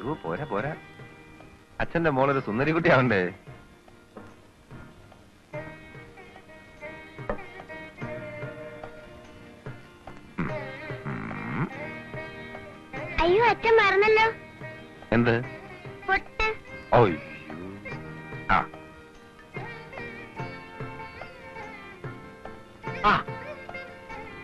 അയ്യോ പോരാ പോരാ. അച്ഛന്റെ മോളൊരു സുന്ദരി. ഉം. അയ്യോ അച്ഛൻ മറന്നല്ലോ. എന്ത്? പൊട്ട്. ആ.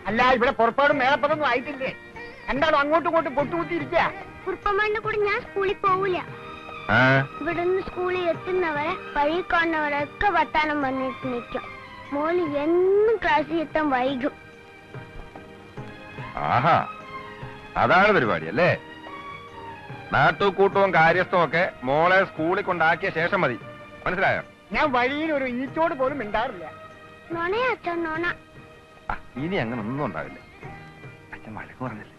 അല്ല ഇവിടെ പുറപ്പാടും മേളപ്പതൊന്നും ആയിട്ടില്ലേ? എന്താണോ അങ്ങോട്ടും ഇങ്ങോട്ടും പൊട്ടുകുത്തിയിരിക്കുക? കുറുപ്പമ്മന്റെ കൂടെ ഞാൻ സ്കൂളിൽ പോവില്ല ആ? ഇവിടെ നിന്ന് സ്കൂളിൽ എത്തുന്നവരെ വഴി കാണുന്നവരൊക്കെ വർത്താനം പറഞ്ഞിട്ട് നിൽക്കും. മോൾ എന്നും ക്ലാസ്സിൽ എത്താൻ വൈകും. ആഹാ അതാണ് പരിപാടി അല്ലേ നാട്ടുകൂട്ടവും കാര്യസ്ഥവും ഒക്കെ മോളെ സ്കൂളിൽ കൊണ്ടാക്കിയ ശേഷം മതി. മനസ്സിലായോ? ഞാൻ വഴിയിൽ ഒരു ഈച്ചോട് പോലും മിണ്ടാറില്ല. നോണയാ അച്ഛൻ നോണ ഇനി അങ്ങനെ ഒന്നും ഉണ്ടാവില്ല. അച്ഛൻ വഴക്ക് പറഞ്ഞില്ലേ?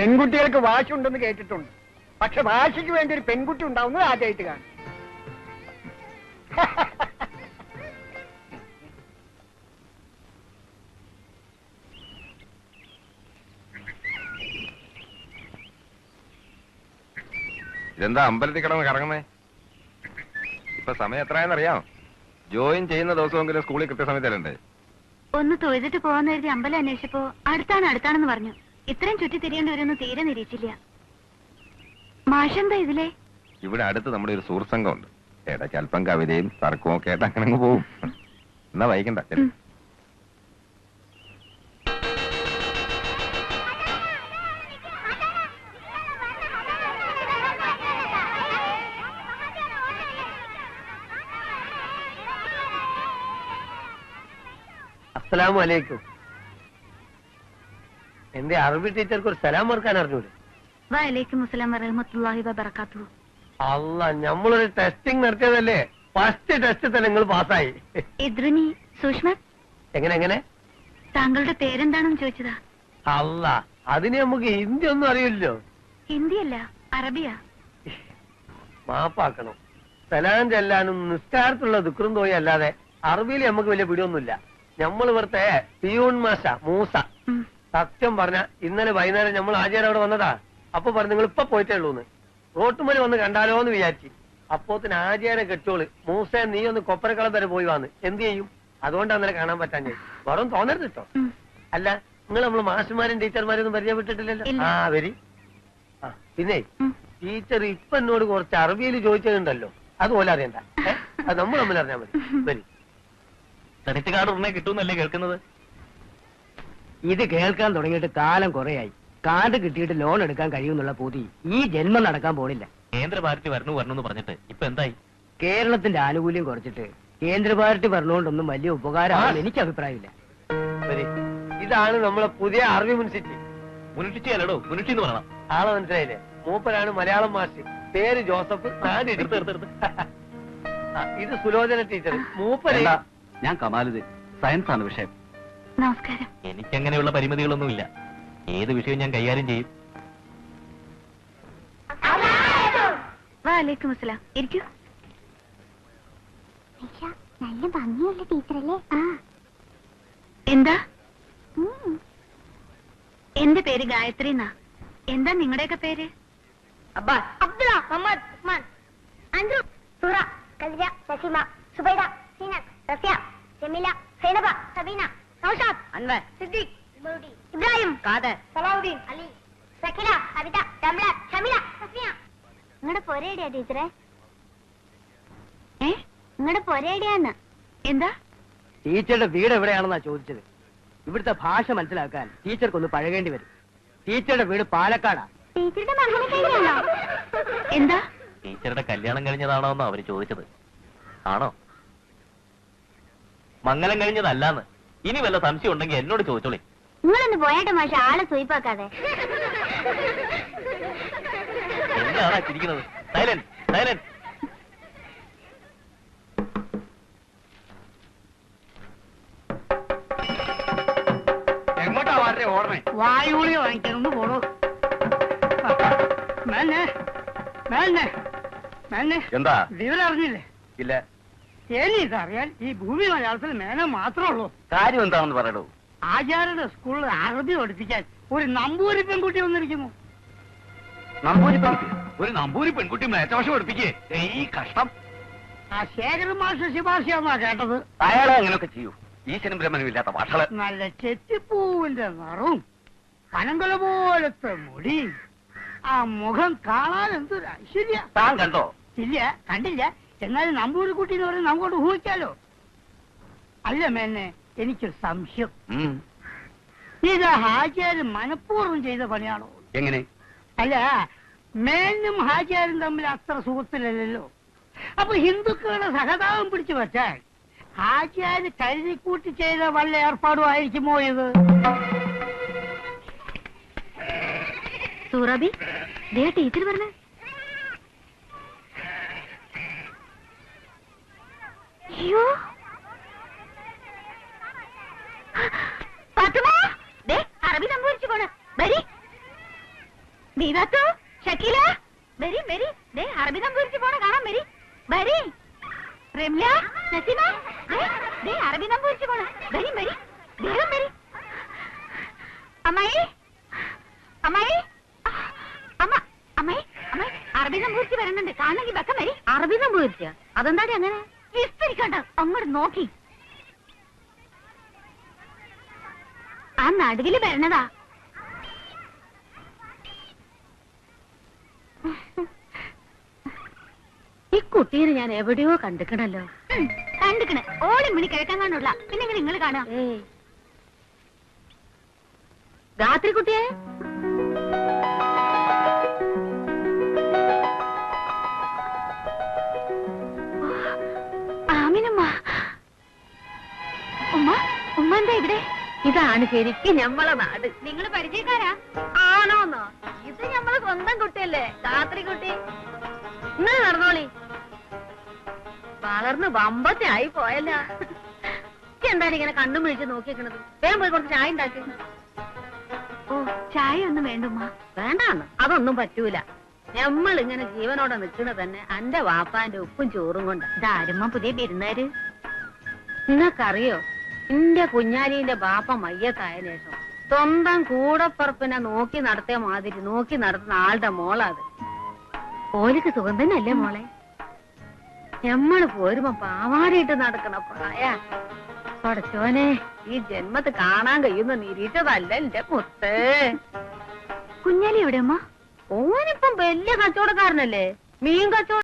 പെൺകുട്ടികൾക്ക് വാശി ഉണ്ടെന്ന് കേട്ടിട്ടുണ്ട്. പക്ഷെ വാശിക്ക് വേണ്ടി ഒരു പെൺകുട്ടി ഉണ്ടാവുന്നത് ആദ്യമായിട്ട് കാണും. ഇതെന്താ അമ്പലത്തിൽ കിടന്ന് കറങ്ങുന്നേ? ഇപ്പൊ സമയം എത്രയാണെന്ന് അറിയാമോ ജോയിൻ ചെയ്യുന്ന ദിവസമെങ്കിലും സ്കൂളിൽ കൃത്യസമയത്തല്ലേ ഒന്ന് തൊഴുതിട്ട് പോവാന്ന് കരുതി അമ്പലം അന്വേഷിച്ചപ്പോ അടുത്താണ് അടുത്താണെന്ന് പറഞ്ഞു. ഇത്രയും ചുറ്റി തിരിയേണ്ടി വരുമെന്ന് തീരെ നിരീച്ചില്ല മാഷെന്താ ഇതിലെ? ഇവിടെ അടുത്ത് നമ്മുടെ ഒരു സുഹൃത്ത് സംഘമുണ്ട് ഇടയ്ക്ക് അല്പം കവിതയും തർക്കവും ഒക്കെ ആയിട്ട് അങ്ങനെ അങ്ങ് പോവും എന്നാ വൈകണ്ട അസ്സലാമു ഉം. എന്റെ അറബി ടീച്ചർക്ക് ഒരു സലാം ഓർക്കാൻ അറിഞ്ഞൂടെ? വലൈക്കും അസ്സലാം വറഹമത്തുള്ളാഹി വബറകാതുഹു. അല്ല നമ്മളൊരു ടെസ്റ്റിംഗ് നടത്തിയതല്ലേ? ഫസ്റ്റ് ടെസ്റ്റ് തന്നെ നിങ്ങൾ പാസ്സായി. ഇദ്രുനി സൂക്ഷ്മ എങ്ങനെ എങ്ങനെ? താങ്കളുടെ പേരെന്താണെന്ന് ചോദിച്ചതാ. അല്ല അതിന് നമുക്ക് ഹിന്ദി ഒന്നും അറിയില്ലോ ഹിന്ദിയല്ല അറബിയാ. മാപ്പാക്കണം. സലാം ചെല്ലാനും നിസ്കാരത്തുള്ള ദുഃഖം തോന്നി അല്ലാതെ അറബിയിൽ നമുക്ക് വലിയ പിടിയൊന്നുമില്ല. നമ്മൾ ഇവിടുത്തെ പിയൂൺ മാഷ മൂസ. സത്യം പറഞ്ഞ ഇന്നലെ വൈകുന്നേരം നമ്മൾ ആചാരം അവിടെ വന്നതാ. അപ്പൊ പറഞ്ഞു നിങ്ങൾ ഇപ്പൊ പോയിട്ടേ ഉള്ളൂന്ന്. റോട്ടുമൽ വന്ന് കണ്ടാലോ എന്ന് വിചാരിച്ചു. അപ്പോത്തിന് ആചാരം കെട്ടോൾ മൂസ നീ ഒന്ന് കൊപ്പരക്കളം വരെ പോയി വന്ന്. എന്ത് ചെയ്യും? അതുകൊണ്ട് അന്നേരം കാണാൻ പറ്റാൻ വെറും തോന്നരുത് കേട്ടോ അല്ല നിങ്ങൾ നമ്മൾ മാഷുമാരും ടീച്ചർമാരും ഒന്നും പരിചയപ്പെട്ടിട്ടില്ലല്ലോ. ആ വരി. ആ പിന്നെ ടീച്ചർ ഇപ്പൊ എന്നോട് കുറച്ച് അറബിയിൽ ചോദിച്ചതുണ്ടല്ലോ. അതുപോലെ അറിയണ്ട? അത് നമ്മൾ തമ്മിൽ അറിഞ്ഞാൽ മതി. വരി. ക്രെഡിറ്റ് കാർഡ് ഉടനെ കിട്ടുമെന്നല്ലേ കേൾക്കുന്നത്? ഇത് കേൾക്കാൻ തുടങ്ങിയിട്ട് കാലം കുറയായി. കാർഡ് കിട്ടിയിട്ട് ലോൺ എടുക്കാൻ കഴിയുമെന്നുള്ള പൂതി ഈ ജന്മം നടക്കാൻ പോണില്ല. കേന്ദ്ര പാർട്ടി വരണു വരണമെന്ന് പറഞ്ഞിട്ട് ഇപ്പൊ എന്തായി? കേരളത്തിന്റെ ആനുകൂല്യം കുറച്ചിട്ട് കേന്ദ്ര പാർട്ടി വരണോണ്ടൊന്നും വലിയ ഉപകാരമാണെന്ന് എനിക്ക് അഭിപ്രായമില്ല. ഇതാണ് നമ്മളെ പുതിയ ആർമി മുനിസിറ്റി മുനിഷിറ്റി അല്ലടോ മുനിഷി എന്ന് പറയണം. ആളെ മനസ്സിലായില്ലേ? മൂപ്പരാണ് മലയാളം മാസ്റ്റർ പേര് ജോസഫ് നാട്. ഇത് സുലോചന ടീച്ചർ മൂപ്പര ഞാൻ കമാലുദ്ദീൻ സയൻസ് ആണ് വിഷയം. നമസ്കാരം. എനിക്കങ്ങനെയുള്ള പരിമിതികളൊന്നുമില്ല. ഏത് വിഷയം ഞാൻ കൈകാര്യം ചെയ്യും? വലൈക്കും അസ്സലാം. ഇരിക്കൂ. നല്ല ഭംഗിയുള്ള ടീച്ചറല്ലേ? ആ. എന്താ. എന്റെ പേര് ഗായത്രി എന്നാ. എന്താ നിങ്ങളുടെയൊക്കെ പേര്? അബ്ബാസ്. അബ്ദുള്ള മുഹമ്മദ് ഉസ്മാൻ. അഞ്ജു സുറ കലിജ സസിമ സുബൈദ സീന റഫിയ ജമീല സൈനബ സബീന. നൗഷാദ് അൻവർ സിദ്ദീഖ് ഇബ്രാഹിം സലാഹുദ്ദീൻ അലി സക്കില കവിത രംല ഷമില സഫിയ നിങ്ങളുടെ പൊരേടിയാ ടീച്ചറെ. ഏ? നിങ്ങളുടെ പൊരേടിയാന്ന്. എന്താ? ടീച്ചറുടെ വീട് എവിടെയാണെന്നാ ചോദിച്ചത്. ഇവിടുത്തെ ഭാഷ മനസ്സിലാക്കാൻ ടീച്ചർക്കൊന്ന് പഴകേണ്ടി വരും. ടീച്ചറുടെ വീട് പാലക്കാടാ. ടീച്ചറുടെ മകനെ കഴിഞ്ഞാണോ എന്താ? ടീച്ചറുടെ കല്യാണം കഴിഞ്ഞതാണോ എന്ന് അവർ ചോദിച്ചത്. ആണോ? മംഗലം കഴിഞ്ഞതല്ലാന്ന്. ഇനി വല്ല സംശയം ഉണ്ടെങ്കിൽ എന്നോട് ചോദിച്ചോളി. നിങ്ങളൊന്ന് പോയാട്ടെ മാഷ ആളെ സൂയിപ്പാക്കാതെ എന്താണ് ചിരിക്കുന്നത്? Silent silent. എങ്ങോട്ടാ വാരേ ഓടണേ വായുളി വാങ്ങിക്കാനൊന്ന് പോണോ? മേനെ മേനെ മേനെ എന്താ? വിവരം അറിഞ്ഞില്ലേ ഇല്ല. എനിക്കറിയാൻ ഈ ഭൂമി മലയാളത്തിൽ മേന മാത്രമേ ഉള്ളൂ. കാര്യം എന്താണെന്ന് പറയണു ആചാര്യയുടെ സ്കൂളിൽ അറബി പഠിപ്പിക്കാൻ ഒരു നമ്പൂരി പെൺകുട്ടി വന്നിരിക്കുന്നു. നമ്പൂരി ഒരു നമ്പൂരി പെൺകുട്ടി മേച്ചവശം പഠിപ്പിക്കേ. ഈ കഷ്ടം. ആ ശേഖരൻ മാഷ ശുപാർശയാന്നാ കേട്ടത്. അയാളെ അങ്ങനെയൊക്കെ ചെയ്യൂ. ഈശ്വരൻ ബ്രഹ്മനും ഇല്ലാത്ത ഭാഷകൾ നല്ല ചെത്തിപ്പൂവിന്റെ നിറവും പനങ്കൊല പോലത്തെ മുടി ആ മുഖം കാണാൻ എന്തൊരു ഐശ്വര്യ. താൻ കണ്ടോ? ഇല്ല കണ്ടില്ല. എന്നാലും നമ്പൂരി കുട്ടി എന്ന് പറഞ്ഞ് നമുക്കോട്ട് ഊഹിക്കാലോ അല്ല മേന്നെ എനിക്കൊരു സംശയം. ഇത് ഹാജിയാര് മനഃപൂർവം ചെയ്ത പണിയാണോ? എങ്ങനെ? അല്ല മേനും ഹാജിയാരും തമ്മിൽ അത്ര സുഹൃത്തിലല്ലോ അപ്പൊ ഹിന്ദുക്കളുടെ സഹതാപം പിടിച്ചു വച്ചാൽ ഹാജിയാര് കരുതിക്കൂട്ടി ചെയ്ത വല്ല ഏർപ്പാടും ആയിരിക്കുമോ ഇത്? സൂറാബി ദേ ടീച്ചർ പറഞ്ഞ അയ്യോ. അറബി സംഭവിച്ചു പോണ്. വരി ദീപാത്തു ഷക്കീല. വരി വരി ദേ അറബി സംഭവിച്ചു പോണ. കാണാൻ വരി വരി റെംല നസീമ. ദേ അറബി സംഭവിച്ചു പോണ. വരി വരി വേഗം വരി അമ്മായി. അമ്മായി. അമ്മ അമ്മായി അമ്മായി. അറബി സംഭവിച്ച് വരണുണ്ട് കാണണമെങ്കിൽ വെക്കം വരി. അറബി സംഭവിച്ച? അതെന്താടി അങ്ങനെ? വിസ്തരിക്കണ്ട. അങ്ങോട്ട് നോക്കി. ആ നടുവിൽ വരണതാ. ഈ കുട്ടീനെ ഞാൻ എവിടെയോ കണ്ടിക്കണല്ലോ. കണ്ടിക്കണേ. ഓടി മണി കിഴക്കാൻ കാണുള്ള പിന്നെ നിങ്ങൾ കാണാം രാത്രി കുട്ടിയെ ആമിനമ്മ ഉമ്മ ഉമ്മ എന്താ ഇവിടെ? ഇതാണ് ശരിക്കും ഞമ്മളെ നാട്. നിങ്ങൾ പരിചയക്കാരാ? ആണോന്നോ? ഇത് ഞമ്മളെ സ്വന്തം കുട്ടിയല്ലേ? രാത്രി കുട്ടി. ഇങ്ങനെ നടന്നോളി. വളർന്ന് വമ്പത്തെ ആയി പോയല്ല. എന്താണ് ഇങ്ങനെ കണ്ണും വിളിച്ച് നോക്കിക്കണത് വേഗം പോയി കുറച്ച് ചായ ഉണ്ടാക്കി. ഓ ചായ ഒന്നും വേണ്ടുമ്മ വേണ്ടാന്ന്. അതൊന്നും പറ്റൂല. നമ്മൾ ഇങ്ങനെ ജീവനോടെ നിൽക്കുന്നത് തന്നെ അന്റെ വാപ്പാന്റെ ഉപ്പും ചോറും കൊണ്ട്. ദാരുമ്മ പുതിയ പെരുന്നാര്? നിങ്ങൾക്കറിയോ എന്റെ കുഞ്ഞാലിന്റെ ബാപ്പ മയ്യത്തായ ശേഷം സ്വന്തം കൂടപ്പറപ്പിനെ നോക്കി നടത്തിയ മാതിരി നോക്കി നടത്തുന്ന ആളുടെ മോളാത്. ഓലിക്ക് സുഖം തന്നെയല്ലേ മോളെ? ഞമ്മൾ പോരുമ്പോ പാവാടിയിട്ട് നടക്കണ പ്രായ. പടച്ചോനെ. ഈ ജന്മത്ത് കാണാൻ കഴിയുന്ന നിരീക്ഷതല്ല എന്റെ മുത്ത്. കുഞ്ഞാലി എവിടെ അമ്മ ഓനിപ്പം വലിയ കച്ചവടക്കാരനല്ലേ? മീൻ കച്ചവടം